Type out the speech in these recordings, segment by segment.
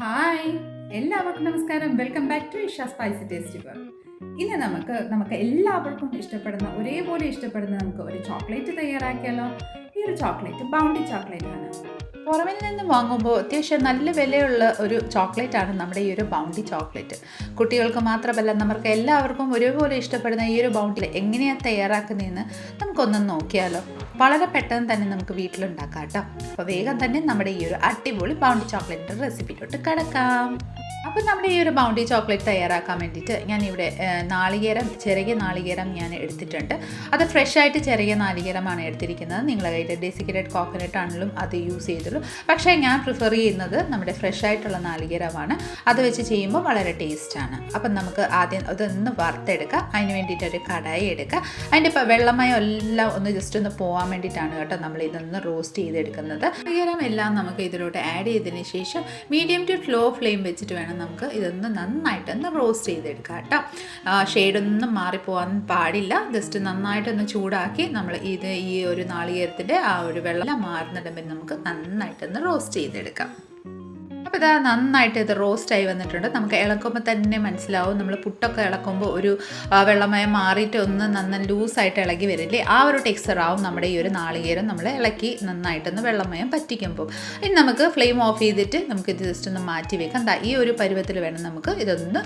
Hi. എല്ലാവർക്കും നമസ്കാരം. Welcome back to Isha spicy taste bar ഇന്ന് നമുക്ക് നമുക്ക് എല്ലാവർക്കും ഇഷ്ടപ്പെടുന്ന ഒരേപോലെ ഇഷ്ടപ്പെടുന്ന നമുക്ക് ഒരു ചോക്ലേറ്റ് തയ്യാറാക്കിയാലോ? ഈ ഒരു ചോക്ലേറ്റ് ബൗണ്ടി ചോക്ലേറ്റ് ആണ്. പുറമിൽ നിന്ന് വാങ്ങുമ്പോൾ അത്യാവശ്യം നല്ല വിലയുള്ള ഒരു ചോക്ലേറ്റ് ആണ് നമ്മുടെ ഈ ഒരു ബൗണ്ടി ചോക്ലേറ്റ് കുട്ടികൾക്ക് മാത്രമല്ല നമുക്ക് എല്ലാവർക്കും ഒരേപോലെ ഇഷ്ടപ്പെടുന്ന ഈ ഒരു ബൗണ്ടി എങ്ങനെയാണ് തയ്യാറാക്കുന്നതെന്ന് നമുക്കൊന്ന് നോക്കിയാലോ. വളരെ പെട്ടെന്ന് തന്നെ നമുക്ക് വീട്ടിലുണ്ടാക്കാം കേട്ടോ. അപ്പോൾ വേഗം തന്നെ നമ്മുടെ ഈ ഒരു അടിപൊളി പൗണ്ട് ചോക്ലേറ്റിന്റെ റെസിപ്പിയിലോട്ട് കിടക്കാം. അപ്പോൾ നമ്മുടെ ഈ ഒരു ബൗണ്ടി ചോക്ലേറ്റ് തയ്യാറാക്കാൻ വേണ്ടിയിട്ട് ഇവിടെ നാളികേരം ചെറിയ നാളികേരം ഞാൻ എടുത്തിട്ടുണ്ട്. അത് ഫ്രഷ് ആയിട്ട് ചെറിയ നാളികേരമാണ് എടുത്തിരിക്കുന്നത്. നിങ്ങളെ കയ്യിൽ ഡെസിക്കേറ്റഡ് കോക്കനട്ട് ആണെങ്കിലും അത് യൂസ് ചെയ്തുള്ളൂ പക്ഷേ ഞാൻ പ്രിഫർ ചെയ്യുന്നത് നമ്മുടെ ഫ്രഷ് ആയിട്ടുള്ള നാളികേരമാണ്. അത് വെച്ച് ചെയ്യുമ്പോൾ വളരെ ടേസ്റ്റാണ് അപ്പം നമുക്ക് ആദ്യം അതൊന്ന് വറുത്തെടുക്കുക അതിന് വേണ്ടിയിട്ട് ഒരു കടായി എടുക്കുക അതിന്റെ ഇപ്പോൾ വെള്ളമയം എല്ലാം ഒന്ന് ജസ്റ്റ് ഒന്ന് പോകാൻ വേണ്ടിയിട്ടാണ് കേട്ടോ നമ്മൾ ഇതൊന്ന് റോസ്റ്റ് ചെയ്തെടുക്കുന്നത്. നാളികേരം എല്ലാം നമുക്ക് ഇതിലോട്ട് ആഡ് ചെയ്തതിന് ശേഷം മീഡിയം ടു ലോ ഫ്ലെയിം വെച്ചിട്ട് നമുക്ക് ഇതൊന്ന് നന്നായിട്ടൊന്ന് റോസ്റ്റ് ചെയ്തെടുക്കാം കേട്ടോ. ഷെയ്ഡൊന്നും മാറിപ്പോകാൻ പാടില്ല. ജസ്റ്റ് നന്നായിട്ടൊന്ന് ചൂടാക്കി നമ്മൾ ഇത് ഈ ഒരു നാളികേരത്തിന്റെ ആ ഒരു വെള്ളം മാറുന്നിടം നമുക്ക് നന്നായിട്ടൊന്ന് റോസ്റ്റ് ചെയ്തെടുക്കാം. അപ്പോൾ ഇതാ നന്നായിട്ട് ഇത് റോസ്റ്റായി വന്നിട്ടുണ്ട്. നമുക്ക് ഇളക്കുമ്പോൾ തന്നെ മനസ്സിലാവും. നമ്മൾ പുട്ടൊക്കെ ഇളക്കുമ്പോൾ ഒരു വെള്ളമയം മാറിയിട്ട് ഒന്ന് നന്ന ലൂസായിട്ട് ഇളകി വരില്ലേ? ആ ഒരു ടെക്സ്ചർ ആവും നമ്മുടെ ഈ ഒരു നാളികേരം നമ്മൾ ഇളക്കി നന്നായിട്ടൊന്ന് വെള്ളമയം പറ്റിക്കുമ്പോൾ ഇനി നമുക്ക് ഫ്ലെയിം ഓഫ് ചെയ്തിട്ട് നമുക്ക് ഇത് ജസ്റ്റ് ഒന്ന് മാറ്റി വെക്കാം. എന്താ ഈ ഒരു പരുവത്തിൽ വേണം നമുക്ക് ഇതൊന്ന്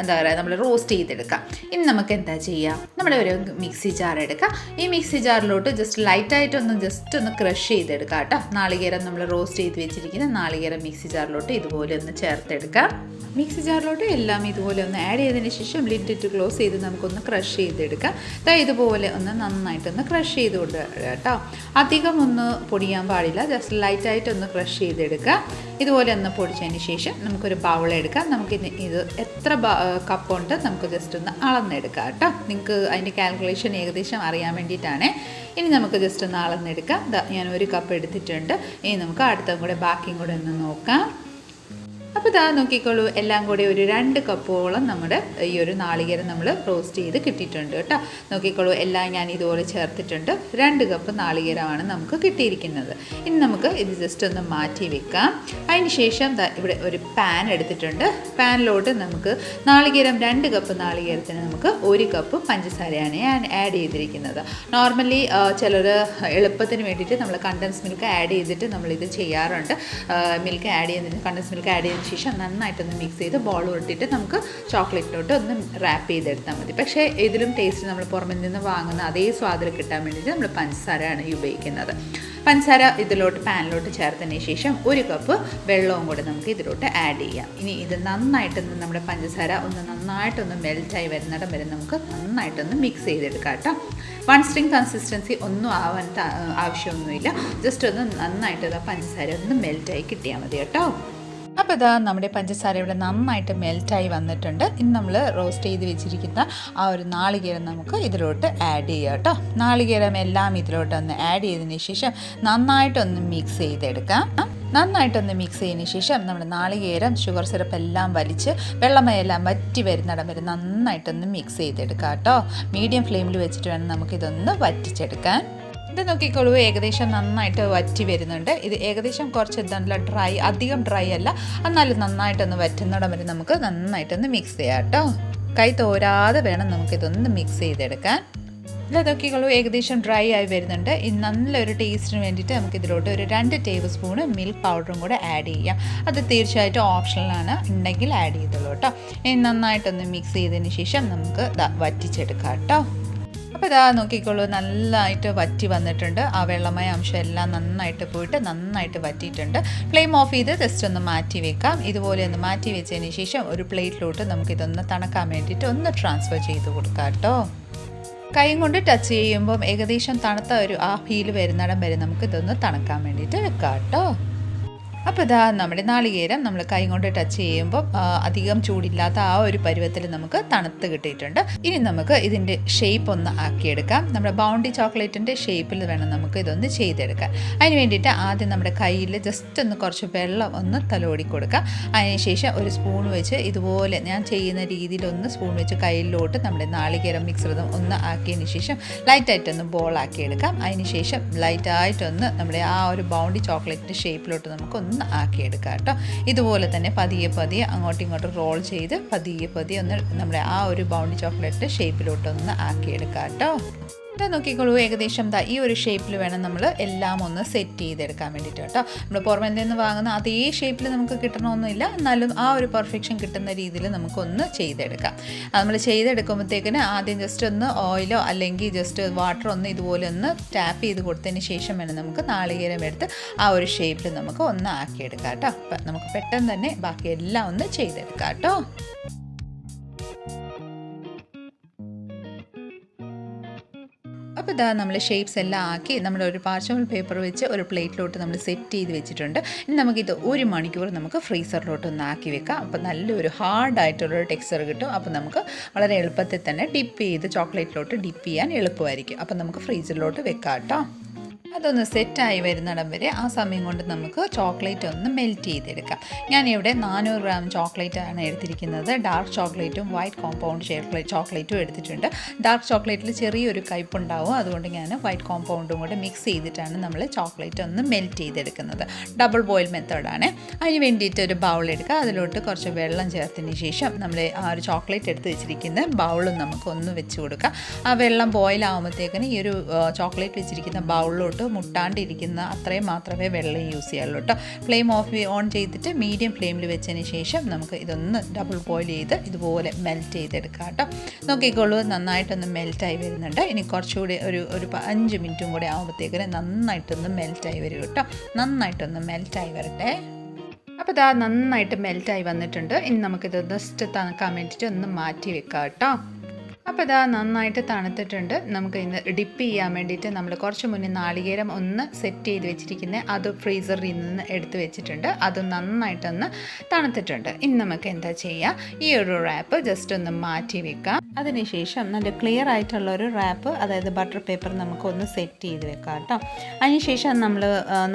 എന്താ പറയുക നമ്മൾ റോസ്റ്റ് ചെയ്തെടുക്കാം. ഇനി നമുക്ക് എന്താ ചെയ്യാം? നമ്മുടെ ഒരു മിക്സി ജാർ എടുക്കാം. ഈ മിക്സി ജാറിലോട്ട് ജസ്റ്റ് ലൈറ്റായിട്ടൊന്ന് ജസ്റ്റ് ഒന്ന് ക്രഷ് ചെയ്തെടുക്കാം കേട്ടോ. നാളികേരം നമ്മൾ റോസ്റ്റ് ചെയ്ത് വെച്ചിരിക്കുന്ന നാളികേരം മിക്സി ജാറിലോട്ട് ഇതുപോലെ ഒന്ന് ചേർത്തെടുക്കാം. മിക്സി ജാറിലോട്ട് എല്ലാം ഇതുപോലെ ഒന്ന് ആഡ് ചെയ്തതിന് ശേഷം ലിഡ് ഇട്ട് ക്ലോസ് ചെയ്ത് നമുക്കൊന്ന് ക്രഷ് ചെയ്തെടുക്കാം. ദാ ഇതുപോലെ ഒന്ന് നന്നായിട്ടൊന്ന് ക്രഷ് ചെയ്ത് കൊടുക്കുക കേട്ടോ. അധികം ഒന്ന് പൊടിയാൻ പാടില്ല. ജസ്റ്റ് ലൈറ്റായിട്ടൊന്ന് ക്രഷ് ചെയ്തെടുക്കുക. ഇതുപോലെ ഒന്ന് പൊടിച്ചതിന് ശേഷം നമുക്കൊരു ബൗളെടുക്കാം. നമുക്ക് ഇത് എത്ര കപ്പുണ്ട് നമുക്ക് ജസ്റ്റ് ഒന്ന് അളന്നെടുക്കാം കേട്ടോ. നിങ്ങൾക്ക് അതിന്റെ കാൽക്കുലേഷൻ ഏകദേശം അറിയാൻ വേണ്ടിയിട്ടാണ്. ഇനി നമുക്ക് ജസ്റ്റ് ഒന്ന് അളന്നെടുക്കാം. ഞാൻ ഒരു കപ്പ് എടുത്തിട്ടുണ്ട്. ഇനി നമുക്ക് അടുത്തും കൂടെ ബാക്കിയും കൂടെ ഒന്ന് നോക്കാം. അപ്പോൾ ഇതാ നോക്കിക്കോളൂ എല്ലാം കൂടി ഒരു രണ്ട് കപ്പോളം നമ്മുടെ ഈ ഒരു നാളികേരം നമ്മൾ റോസ്റ്റ് ചെയ്ത് കിട്ടിയിട്ടുണ്ട് കേട്ടോ. നോക്കിക്കോളൂ എല്ലാം ഞാൻ ഇതുപോലെ ചേർത്തിട്ടുണ്ട്. രണ്ട് കപ്പ് നാളികേരമാണ് നമുക്ക് കിട്ടിയിരിക്കുന്നത്. ഇനി നമുക്ക് ഇത് ജസ്റ്റ് ഒന്ന് മാറ്റി വെക്കാം. അതിന് ശേഷം ഇവിടെ ഒരു പാൻ എടുത്തിട്ടുണ്ട്. പാനിലോട്ട് നമുക്ക് നാളികേരം രണ്ട് കപ്പ് നാളികേരത്തിന് നമുക്ക് ഒരു കപ്പ് പഞ്ചസാരയാണ് ഞാൻ ആഡ് ചെയ്തിരിക്കുന്നത്. നോർമലി ചിലർ എളുപ്പത്തിന് വേണ്ടിയിട്ട് നമ്മൾ കണ്ടൻസ് മിൽക്ക് ആഡ് ചെയ്തിട്ട് നമ്മളിത് ചെയ്യാറുണ്ട്. മിൽക്ക് ആഡ് ചെയ്യുന്നതിന് കണ്ടൻസ് മിൽക്ക് ആഡ് ചെയ്തതിന് ശേഷം നന്നായിട്ടൊന്ന് മിക്സ് ചെയ്ത് ബോൾ ഉരുട്ടിയിട്ട് നമുക്ക് ചോക്ലേറ്റിലോട്ട് ഒന്ന് റാപ്പ് ചെയ്തെടുത്താൽ മതി. പക്ഷേ ഇതിലും ടേസ്റ്റ് നമ്മൾ പുറമെ നിന്ന് വാങ്ങുന്ന അതേ സ്വാദിൽ കിട്ടാൻ വേണ്ടിയിട്ട് നമ്മൾ പഞ്ചസാരയാണ് ഈ ഉപയോഗിക്കുന്നത്. പഞ്ചസാര ഇതിലോട്ട് പാനിലോട്ട് ചേർത്തതിന് ശേഷം ഒരു കപ്പ് വെള്ളവും കൂടെ നമുക്ക് ഇതിലോട്ട് ആഡ് ചെയ്യാം. ഇനി ഇത് നന്നായിട്ടൊന്ന് നമ്മുടെ പഞ്ചസാര ഒന്ന് നന്നായിട്ടൊന്ന് മെൽറ്റായി വരുന്നിടം വരെ നമുക്ക് നന്നായിട്ടൊന്ന് മിക്സ് ചെയ്തെടുക്കാം കേട്ടോ. വൺ സ്ട്രിങ് കൺസിസ്റ്റൻസി ഒന്നും ആവാൻ ആവശ്യമൊന്നുമില്ല. ജസ്റ്റ് ഒന്ന് നന്നായിട്ട് പഞ്ചസാര ഒന്ന് മെൽറ്റായി കിട്ടിയാൽ മതി കേട്ടോ. അപ്പോൾ ഇതാ നമ്മുടെ പഞ്ചസാര ഇവിടെ നന്നായിട്ട് മെൽറ്റായി വന്നിട്ടുണ്ട്. ഇനി നമ്മൾ റോസ്റ്റ് ചെയ്ത് വെച്ചിരിക്കുന്ന ആ ഒരു നാളികേരം നമുക്ക് ഇതിലോട്ട് ആഡ് ചെയ്യാം കേട്ടോ. നാളികേരം എല്ലാം ഇതിലോട്ട് ഒന്ന് ആഡ് ചെയ്തതിന് ശേഷം നന്നായിട്ടൊന്ന് മിക്സ് ചെയ്തെടുക്കാം. നന്നായിട്ടൊന്ന് മിക്സ് ചെയ്തതിന് ശേഷം നമ്മുടെ നാളികേരം ഷുഗർ സിറപ്പ് എല്ലാം വലിച്ച് വെള്ളമയെല്ലാം വറ്റി വരുന്നിടം വരെ നന്നായിട്ടൊന്ന് മിക്സ് ചെയ്തെടുക്കാം കേട്ടോ. മീഡിയം ഫ്ലെയിമിൽ വെച്ചിട്ട് വേണം നമുക്കിതൊന്ന് വറ്റിച്ചെടുക്കാൻ. ഇത് നോക്കിക്കോളൂ ഏകദേശം നന്നായിട്ട് വറ്റി വരുന്നുണ്ട്. ഇത് ഏകദേശം കുറച്ച് നല്ല ഡ്രൈ അധികം ഡ്രൈ അല്ല. എന്നാലും നന്നായിട്ടൊന്ന് വറ്റുന്നിടം വരെ നമുക്ക് നന്നായിട്ടൊന്ന് മിക്സ് ചെയ്യാം കേട്ടോ. കൈ തോരാതെ വേണം നമുക്കിതൊന്ന് മിക്സ് ചെയ്തെടുക്കാൻ. ഇത് നോക്കിക്കോളൂ ഏകദേശം ഡ്രൈ ആയി വരുന്നുണ്ട്. ഇത് നല്ലൊരു ടേസ്റ്റിന് വേണ്ടിയിട്ട് നമുക്ക് ഇതിലോട്ട് ഒരു രണ്ട് ടേബിൾ സ്പൂണ് മിൽക്ക് പൗഡറും കൂടെ ആഡ് ചെയ്യാം. അത് തീർച്ചയായിട്ടും ഓപ്ഷണലാണ് ഉണ്ടെങ്കിൽ ആഡ് ചെയ്തോളൂ കേട്ടോ. ഇനി നന്നായിട്ടൊന്ന് മിക്സ് ചെയ്തതിന് ശേഷം നമുക്ക് വറ്റിച്ചെടുക്കാം കേട്ടോ. അപ്പോൾ ഇതാ നോക്കിക്കോളൂ നല്ലതായിട്ട് വറ്റി വന്നിട്ടുണ്ട്. ആ വെള്ളമയ അംശം എല്ലാം നന്നായിട്ട് പോയിട്ട് നന്നായിട്ട് വറ്റിയിട്ടുണ്ട്. ഫ്ലെയിം ഓഫ് ചെയ്ത് ജസ്റ്റ് ഒന്ന് മാറ്റി വെക്കാം. ഇതുപോലെ ഒന്ന് മാറ്റി വെച്ചതിന് ശേഷം ഒരു പ്ലേറ്റിലോട്ട് നമുക്കിതൊന്ന് തണക്കാൻ വേണ്ടിയിട്ട് ഒന്ന് ട്രാൻസ്ഫർ ചെയ്ത് കൊടുക്കാം കേട്ടോ. കൈ കൊണ്ട് ടച്ച് ചെയ്യുമ്പം ഏകദേശം തണുത്ത ഒരു ആ ഫീൽ വരുന്നിടം വരെ നമുക്ക് ഇതൊന്ന് തണുക്കാൻ വേണ്ടിയിട്ട് വെക്കാം കേട്ടോ. അപ്പോൾ ഇതാ നമ്മുടെ നാളികേരം നമ്മൾ കൈ കൊണ്ട് ടച്ച് ചെയ്യുമ്പോൾ അധികം ചൂടില്ലാത്ത ആ ഒരു പരുവത്തിൽ നമുക്ക് തണുത്ത് കിട്ടിയിട്ടുണ്ട്. ഇനി നമുക്ക് ഇതിന്റെ ഷേപ്പ് ഒന്ന് ആക്കിയെടുക്കാം. നമ്മുടെ ബൗണ്ടി ചോക്ലേറ്റിന്റെ ഷേപ്പിൽ വേണം നമുക്ക് ഇതൊന്ന് ചെയ്തെടുക്കാൻ. അതിന് വേണ്ടിയിട്ട് ആദ്യം നമ്മുടെ കയ്യിൽ ജസ്റ്റ് ഒന്ന് കുറച്ച് വെള്ളം ഒന്ന് തലോടി കൊടുക്കാം. അതിനുശേഷം ഒരു സ്പൂൺ വെച്ച് ഇതുപോലെ ഞാൻ ചെയ്യുന്ന രീതിയിലൊന്ന് സ്പൂൺ വെച്ച് കയ്യിലോട്ട് നമ്മുടെ നാളികേരം മിക്സ്രതം ഒന്ന് ആക്കിയതിന് ശേഷം ലൈറ്റായിട്ടൊന്ന് ബോളാക്കിയെടുക്കാം അതിനുശേഷം ലൈറ്റായിട്ടൊന്ന് നമ്മുടെ ആ ഒരു ബൗണ്ടി ചോക്ലേറ്റിന്റെ ഷേപ്പിലോട്ട് നമുക്കൊന്ന് ഒന്ന് ആക്കിയെടുക്കുക കേട്ടോ ഇതുപോലെ തന്നെ പതിയെ പതിയെ അങ്ങോട്ടും ഇങ്ങോട്ടും റോൾ ചെയ്ത് പതിയെ പതിയെ ഒന്ന് നമ്മുടെ ആ ഒരു ബൗണ്ടി ചോക്ലേറ്റ് ഷേപ്പിലോട്ടൊന്ന് ആക്കിയെടുക്കുക കേട്ടോ ഇത് നോക്കിക്കോളൂ ഏകദേശം ദാ ഈ ഒരു ഷേപ്പിൽ വേണം നമ്മൾ എല്ലാം ഒന്ന് സെറ്റ് ചെയ്തെടുക്കാൻ വേണ്ടിയിട്ട് കേട്ടോ. നമ്മൾ പുറമെ നിന്ന് വാങ്ങുന്ന അതേ ഷേപ്പിൽ നമുക്ക് കിട്ടണമെന്നില്ല എന്നാലും ആ ഒരു പെർഫെക്ഷൻ കിട്ടുന്ന രീതിയിൽ നമുക്കൊന്ന് ചെയ്തെടുക്കാം. നമ്മൾ ചെയ്തെടുക്കുമ്പോഴത്തേക്കിന് ആദ്യം ജസ്റ്റ് ഒന്ന് ഓയിലോ അല്ലെങ്കിൽ ജസ്റ്റ് വാട്ടർ ഒന്ന് ഇതുപോലെ ഒന്ന് ടാപ്പ് ചെയ്ത് കൊടുത്തതിന് ശേഷം വേണം നമുക്ക് നാളികേരം എടുത്ത് ആ ഒരു ഷേപ്പിൽ നമുക്ക് ഒന്ന് ആക്കിയെടുക്കാം കേട്ടോ. അപ്പം നമുക്ക് പെട്ടെന്ന് തന്നെ ബാക്കി എല്ലാം ഒന്ന് ചെയ്തെടുക്കാം കേട്ടോ. അപ്പോൾ ഇതാ നമ്മൾ ഷേപ്സ് എല്ലാം ആക്കി നമ്മൾ ഒരു പാർച്ചമൽ പേപ്പർ വെച്ച് ഒരു പ്ലേറ്റിലോട്ട് നമ്മൾ സെറ്റ് ചെയ്ത് വെച്ചിട്ടുണ്ട്. ഇനി നമുക്കിത് ഒരു മണിക്കൂർ നമുക്ക് ഫ്രീസറിലോട്ട് ഒന്ന് ആക്കി വെക്കാം. അപ്പോൾ നല്ലൊരു ഹാർഡായിട്ടുള്ളൊരു ടെക്സ്ചർ കിട്ടും. അപ്പോൾ നമുക്ക് വളരെ എളുപ്പത്തിൽ തന്നെ ഡിപ്പ് ചെയ്ത് ചോക്ലേറ്റിലോട്ട് ഡിപ്പ് ചെയ്യാൻ എളുപ്പമായിരിക്കും. അപ്പോൾ നമുക്ക് ഫ്രീസറിലോട്ട് വെക്കാം കേട്ടോ അതൊന്ന് സെറ്റായി വരുന്നിടം വരെ ആ സമയം കൊണ്ട് നമുക്ക് ചോക്ലേറ്റ് ഒന്ന് മെൽറ്റ് ചെയ്തെടുക്കാം. ഞാനിവിടെ നാനൂറ് ഗ്രാം ചോക്ലേറ്റ് ആണ് എടുത്തിരിക്കുന്നത്. ഡാർക്ക് ചോക്ലേറ്റും വൈറ്റ് കോമ്പൗണ്ട് ചോക്ലേറ്റും എടുത്തിട്ടുണ്ട്. ഡാർക്ക് ചോക്ലേറ്റിൽ ചെറിയൊരു കയ്പുണ്ടാവും. അതുകൊണ്ട് ഞാൻ വൈറ്റ് കോമ്പൗണ്ടും കൂടെ മിക്സ് ചെയ്തിട്ടാണ് നമ്മൾ ചോക്ലേറ്റ് ഒന്ന് മെൽറ്റ് ചെയ്തെടുക്കുന്നത്. ഡബിൾ ബോയിൽ മെത്തേഡാണ് അതിന് വേണ്ടിയിട്ട് ഒരു ബൗൾ എടുക്കുക. അതിലോട്ട് കുറച്ച് വെള്ളം ചേർത്തതിന് ശേഷം നമ്മൾ ആ ഒരു ചോക്ലേറ്റ് എടുത്ത് വെച്ചിരിക്കുന്ന ബൗളും നമുക്ക് ഒന്ന് വെച്ച് കൊടുക്കാം. ആ വെള്ളം ബോയിൽ ആകുമ്പോഴത്തേക്കിന് ഈ ഒരു ചോക്ലേറ്റ് വെച്ചിരിക്കുന്ന ബൗളിലോട്ട് മുട്ടാണ്ടിരിക്കുന്ന അത്രയും മാത്രമേ വെള്ളം യൂസ് ചെയ്യാറുള്ളൂ കേട്ടോ. ഫ്ലെയിം ഓഫ് ഓൺ ചെയ്തിട്ട് മീഡിയം ഫ്ലെയിമിൽ വെച്ചതിന് ശേഷം നമുക്ക് ഇതൊന്ന് ഡബിൾ ബോയിൽ ചെയ്ത് ഇതുപോലെ മെൽറ്റ് ചെയ്തെടുക്കാം കേട്ടോ. നോക്കിക്കോളൂ നന്നായിട്ടൊന്ന് മെൽറ്റായി വരുന്നുണ്ട്. ഇനി കുറച്ചുകൂടി ഒരു ഒരു അഞ്ച് മിനിറ്റും കൂടി ആകുമ്പോഴത്തേക്കിന് നന്നായിട്ടൊന്ന് മെൽറ്റായി വരും കേട്ടോ. നന്നായിട്ടൊന്ന് മെൽറ്റായി വരട്ടെ. അപ്പോൾ ഇതാ നന്നായിട്ട് മെൽറ്റായി വന്നിട്ടുണ്ട്. ഇനി നമുക്കിത് ജസ്റ്റ് തണുക്കാൻ വേണ്ടിയിട്ട് ഒന്ന് മാറ്റി വെക്കാം കേട്ടോ. അപ്പോൾ ഇതാ നന്നായിട്ട് തണുത്തിട്ടുണ്ട്. നമുക്ക് ഇന്ന് ഡിപ്പ് ചെയ്യാൻ വേണ്ടിയിട്ട് നമ്മൾ കുറച്ച് മുന്നേ നാളികേരം ഒന്ന് സെറ്റ് ചെയ്ത് വെച്ചിരിക്കുന്നത് അത് ഫ്രീസറിൽ നിന്ന് എടുത്ത് വെച്ചിട്ടുണ്ട്. അത് നന്നായിട്ടൊന്ന് തണുത്തിട്ടുണ്ട്. ഇനി നമുക്ക് എന്താ ചെയ്യുക ഈ ഒരു റാപ്പ് ജസ്റ്റ് ഒന്ന് മാറ്റി വെക്കാം. അതിനുശേഷം നല്ല ക്ലിയർ ആയിട്ടുള്ള ഒരു റാപ്പ് അതായത് ബട്ടർ പേപ്പർ നമുക്ക് ഒന്ന് സെറ്റ് ചെയ്ത് വെക്കാം കേട്ടോ അതിനുശേഷം നമ്മൾ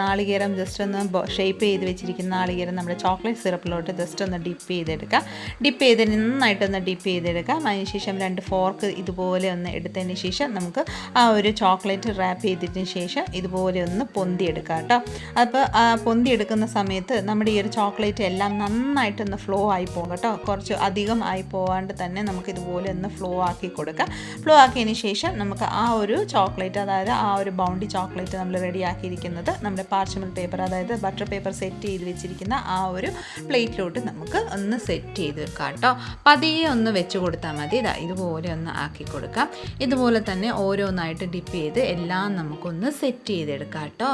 നാളികേരം ജസ്റ്റ് ഒന്ന് ഷേപ്പ് ചെയ്ത് വെച്ചിരിക്കുന്ന നാളികേരം നമ്മൾ ചോക്ലേറ്റ് സിറപ്പിലോട്ട് ജസ്റ്റ് ഒന്ന് ഡിപ്പ് ചെയ്തെടുക്കാം. ഡിപ്പ് ചെയ്ത് നന്നായിട്ടൊന്ന് ഡിപ്പ് ചെയ്തെടുക്കാം. അതിനുശേഷം രണ്ട് ഫോർക്ക് ഇതുപോലെ ഒന്ന് എടുത്തതിന് ശേഷം നമുക്ക് ആ ഒരു ചോക്ലേറ്റ് റാപ്പ് ചെയ്തതിന് ശേഷം ഇതുപോലെ ഒന്ന് പൊന്തിയെടുക്കാം കേട്ടോ. അപ്പോൾ ആ പൊന്തിയെടുക്കുന്ന സമയത്ത് നമ്മുടെ ഈ ഒരു ചോക്ലേറ്റ് എല്ലാം നന്നായിട്ടൊന്ന് ഫ്ലോ ആയി പോകും കേട്ടോ. കുറച്ച് അധികം ആയി പോകാണ്ട് തന്നെ നമുക്ക് ഇതുപോലെ ഒന്ന് ഫ്ലോ ആക്കി കൊടുക്കാം. ഫ്ലോ ആക്കിയതിന് ശേഷം നമുക്ക് ആ ഒരു ചോക്ലേറ്റ് അതായത് ആ ഒരു ബൗണ്ടി ചോക്ലേറ്റ് നമ്മൾ റെഡിയാക്കിയിരിക്കുന്നത് നമ്മുടെ പാർച്ചമൽ പേപ്പർ അതായത് ബട്ടർ പേപ്പർ സെറ്റ് ചെയ്ത് വെച്ചിരിക്കുന്ന ആ ഒരു പ്ലേറ്റിലോട്ട് നമുക്ക് ഒന്ന് സെറ്റ് ചെയ്ത് വെക്കാം കേട്ടോ. പതിയെ ഒന്ന് വെച്ച് കൊടുത്താൽ മതി. ഇതാ ഇതുപോലെ ഒന്ന് ആക്കി കൊടുക്കാം. ഇതുപോലെ തന്നെ ഓരോന്നായിട്ട് ഡിപ്പ് ചെയ്ത് എല്ലാം നമുക്കൊന്ന് സെറ്റ് ചെയ്തെടുക്കാം കേട്ടോ.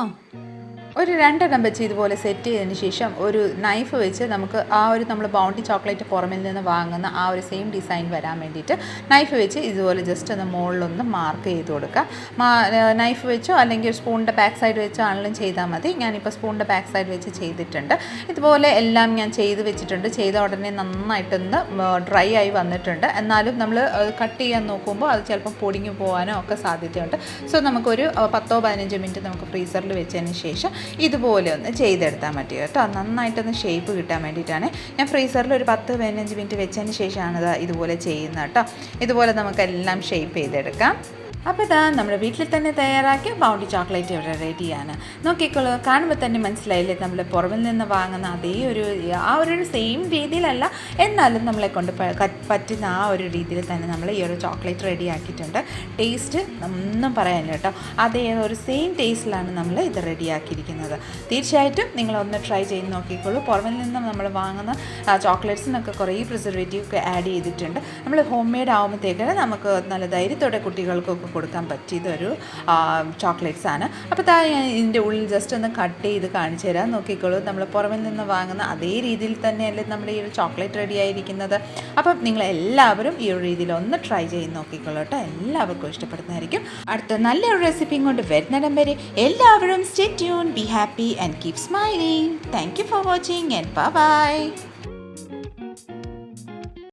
ഒരു രണ്ടെണ്ണം വെച്ച് ഇതുപോലെ സെറ്റ് ചെയ്തതിന് ശേഷം ഒരു നൈഫ് വെച്ച് നമുക്ക് ആ ഒരു നമ്മൾ ബൗണ്ടി ചോക്ലേറ്റ് പുറമിൽ നിന്ന് വാങ്ങുന്ന ആ ഒരു സെയിം ഡിസൈൻ വരാൻ വേണ്ടിയിട്ട് നൈഫ് വെച്ച് ഇതുപോലെ ജസ്റ്റ് ഒന്ന് മുകളിലൊന്ന് മാർക്ക് ചെയ്ത് കൊടുക്കുക നൈഫ് വെച്ചോ അല്ലെങ്കിൽ സ്പൂണിന്റെ ബാക്ക് സൈഡ് വെച്ചോ ആണെങ്കിലും ചെയ്താൽ മതി. ഞാനിപ്പോൾ സ്പൂണിന്റെ ബാക്ക് സൈഡ് വെച്ച് ചെയ്തിട്ടുണ്ട്. ഇതുപോലെ എല്ലാം ഞാൻ ചെയ്ത് വെച്ചിട്ടുണ്ട്. ചെയ്ത ഉടനെ നന്നായിട്ടൊന്ന് ഡ്രൈ ആയി വന്നിട്ടുണ്ട്. എന്നാലും നമ്മൾ കട്ട് ചെയ്യാൻ നോക്കുമ്പോൾ അത് ചിലപ്പോൾ പൊടിഞ്ഞു പോകാനോ ഒക്കെ സാധ്യതയുണ്ട്. സോ നമുക്കൊരു പത്തോ പതിനഞ്ചോ മിനിറ്റ് നമുക്ക് ഫ്രീസറിൽ വെച്ചതിന് ശേഷം ഇതുപോലെ ഒന്ന് ചെയ്തെടുത്താൽ മതി കേട്ടോ. നന്നായിട്ടൊന്ന് ഷേപ്പ് കിട്ടാൻ വേണ്ടിയിട്ടാണ്. ഞാൻ ഫ്രീസറിൽ ഒരു പത്ത് പതിനഞ്ച് മിനിറ്റ് വെച്ചതിന് ശേഷമാണ് ഇത് ഇതുപോലെ ചെയ്യുന്നത് കേട്ടോ. ഇതുപോലെ നമുക്കെല്ലാം ഷേപ്പ് ചെയ്തെടുക്കാം. അപ്പോൾ ഇതാ നമ്മുടെ വീട്ടിൽ തന്നെ തയ്യാറാക്കിയ ബൗണ്ടി ചോക്ലേറ്റ് ഇവിടെ റെഡിയാണ് നോക്കിക്കോളൂ കാണുമ്പോൾ തന്നെ മനസ്സിലായില്ലേ? നമ്മൾ പുറമിൽ നിന്ന് വാങ്ങുന്ന അതേ ഒരു ആ ഒരു സെയിം രീതിയിലല്ല എന്നാലും നമ്മളെ കൊണ്ട് പറ്റുന്ന ആ ഒരു രീതിയിൽ തന്നെ നമ്മൾ ഈ ഒരു ചോക്ലേറ്റ് റെഡി ആക്കിയിട്ടുണ്ട്. ടേസ്റ്റ് ഒന്നും പറയാനില്ല കേട്ടോ. അതേ ഒരു സെയിം ടേസ്റ്റിലാണ് നമ്മൾ ഇത് റെഡിയാക്കിയിരിക്കുന്നത് തീർച്ചയായിട്ടും നിങ്ങളൊന്ന് ട്രൈ ചെയ്ത് നോക്കിക്കോളൂ. പുറമിൽ നിന്ന് നമ്മൾ വാങ്ങുന്ന ചോക്ലേറ്റ്സിനൊക്കെ കുറേ പ്രിസർവേറ്റീവ് ഒക്കെ ആഡ് ചെയ്തിട്ടുണ്ട്. നമ്മൾ ഹോം മെയ്ഡ് ആകുമ്പോഴത്തേക്കാണ് നമുക്ക് നല്ല ധൈര്യത്തോടെ കുട്ടികൾക്കൊക്കെ കൊടുക്കാൻ പറ്റിയതൊരു ചോക്ലേറ്റ്സ് ആണ്. അപ്പോൾ താ ഇതിന്റെ ഉള്ളിൽ ജസ്റ്റ് ഒന്ന് കട്ട് ചെയ്ത് കാണിച്ചു തരാം. നോക്കിക്കോളൂ നമ്മൾ പുറമിൽ നിന്ന് വാങ്ങുന്ന അതേ രീതിയിൽ തന്നെയല്ലേ നമ്മുടെ ഈ ഒരു ചോക്ലേറ്റ് റെഡി ആയിരിക്കുന്നത്. അപ്പം നിങ്ങൾ എല്ലാവരും ഈ ഒരു രീതിയിൽ ഒന്ന് ട്രൈ ചെയ്ത് നോക്കിക്കോളൂ കേട്ടോ. എല്ലാവർക്കും ഇഷ്ടപ്പെടുന്നതായിരിക്കും. അടുത്ത നല്ലൊരു റെസിപ്പിയും കൊണ്ട് വരുന്നിടം വരെ എല്ലാവരും stay tune be happy and keep smiling thank you for watching and bye